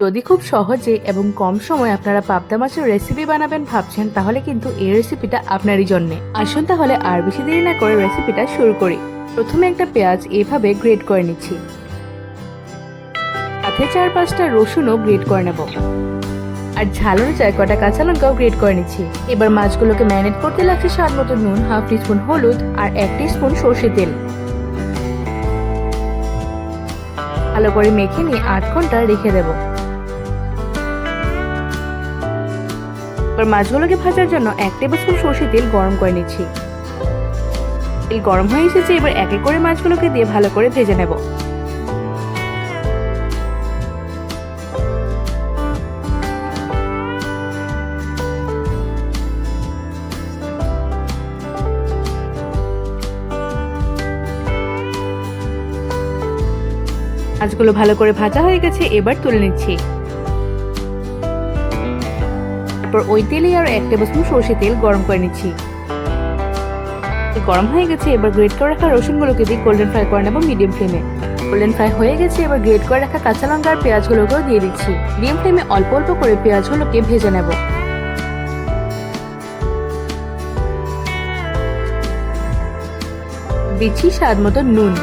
যদি খুব সহজে এবং কম সময়ে আপনারা পাবদা মাছের রেসিপি বানাবেন ভাবছেন, তাহলে কিন্তু এই রেসিপিটা আপনারই জন্য। আসুন তাহলে আর বেশি দেরি না করে রেসিপিটা শুরু করি। প্রথমে একটা পেঁয়াজ এভাবে গ্রেড করে নিচ্ছি। সাথে চার পাঁচটা রসুনও গ্রেড করে নেব। আর ঝাল অনুযায়ী কটা কাঁচা লঙ্কাও গ্রেড করে নিচ্ছি। এবার মাছগুলোকে ম্যারিনেট করতে লাগছে স্বাদ মতো নুন, হাফ টিস্পুন হলুদ আর এক টিস্পুন সর্ষে তেল। ভালো করে মেখে নিয়ে আট ঘণ্টা রেখে দেবো। এবার মাছগুলোকে ভাজার জন্য এক টেবিল স্পুন সর্ষে তেল গরম করে নিচ্ছি। তেল গরম হয়ে এসেছে, এবার এক এক করে মাছগুলোকে দিয়ে ভালো করে ভেজে নেব। মাছগুলো ভালো করে ভাজা হয়ে গেছে, এবার তুলে নিচ্ছি। তারপর ওই তেলে আর এক টেবিল স্পুন সর্ষে তেল গরম করে নিচ্ছি। গরম হয়ে গেছে, এবার গ্রেট করে রাখা রসুনগুলোকে দিয়ে গোল্ডেন ফ্রাই করে নেব মিডিয়াম ফ্লেমে গোল্ডেন ফ্রাই হয়ে গেছে, এবার গ্রেট করে রাখা কাঁচা লঙ্কা আর পেঁয়াজগুলোকেও দিয়ে দিচ্ছি। মিডিয়াম ফ্লেমে অল্প অল্প করে পেঁয়াজগুলোকে ভেজে নেব। দিচ্ছি স্বাদ মতো নুন।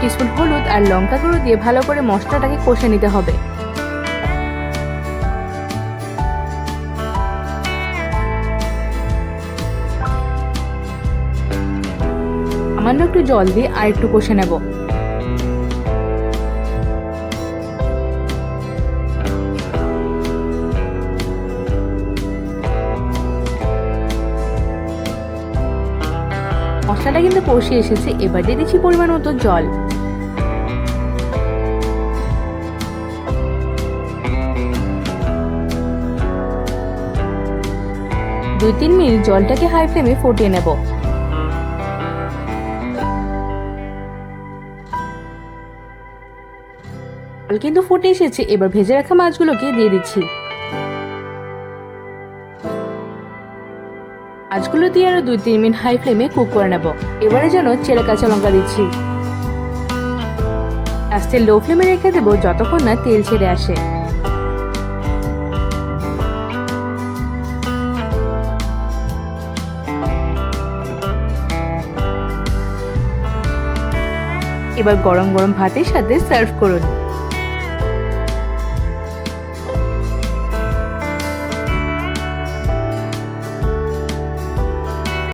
টিস্পুন হলুদ আর লঙ্কা গুঁড়ো দিয়ে ভালো করে মশলাটাকে কষে নিতে হবে সামান্য একটু জল দিয়ে আর একটু কষে নেব মশলাটা কিন্তু কষে এসেছে, এবার দিয়ে দিচ্ছি পরিমাণ মতো জল। দুই তিন মিনিট জলটাকে হাই ফ্লেমে ফুটিয়ে নেব। কিন্তু ফুটে এসেছে, এবার ভেজে রাখা মাছগুলোকে দিয়ে দিচ্ছি। মাছগুলো দিয়ে আরও দুই তিন মিনিট হাই ফ্লেমে কুক করে নেব। এবারে যেন চেরা কাঁচা লঙ্কা দিচ্ছি। আস্তে লো ফ্লেমে রেখে দেবো যতক্ষণ না তেল ছেড়ে আসে। এবার গরম গরম ভাতের সাথে সার্ভ করুন।